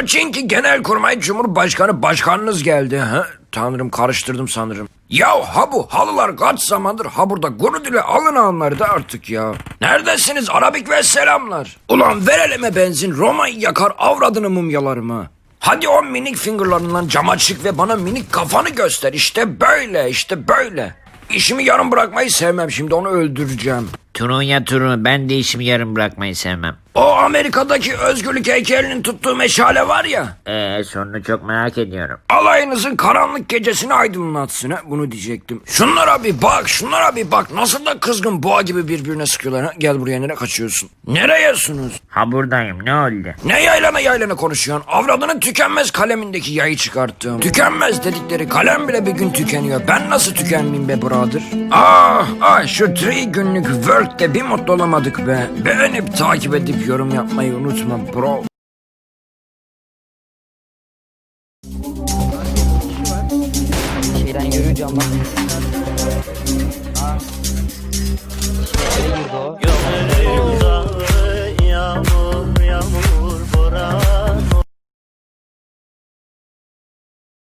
Poçinki Genelkurmay Cumhurbaşkanı başkanınız geldi. Ha? Tanrım karıştırdım sanırım. Ya ha bu halılar kaç zamandır ha burada gurur dile alın alınları da artık ya. Neredesiniz Arabik ve selamlar. Ulan ver elime benzin Roma'yı yakar avradını mumyalarım ha. Hadi o minik fingerlarından cama çık ve bana minik kafanı göster. İşte böyle işte böyle. İşimi yarım bırakmayı sevmem şimdi onu öldüreceğim. Turun ya turun ben de işimi yarım bırakmayı sevmem. O Amerika'daki özgürlük heykelinin tuttuğu meşale var ya. Eee sonunu çok merak ediyorum. Alayınızın karanlık gecesini aydınlatsın ha bunu diyecektim. Şunlara bir bak şunlara bir bak nasıl da kızgın boğa gibi birbirine sıkıyorlar ha. Gel buraya nereye kaçıyorsun? Nereyesunuz? Ha buradayım ne oldu? Ne yaylana yaylana konuşuyorsun? Avradının tükenmez kalemindeki yayı çıkarttım. Tükenmez dedikleri kalem bile bir gün tükeniyor. Ben nasıl tükenmeyeyim be brother? Ah ah şu three günlük work'te bir mutlu olamadık be. Beğenip takip edip yorum yapmayı unutma bro. Şeyden. İçeri girdi o.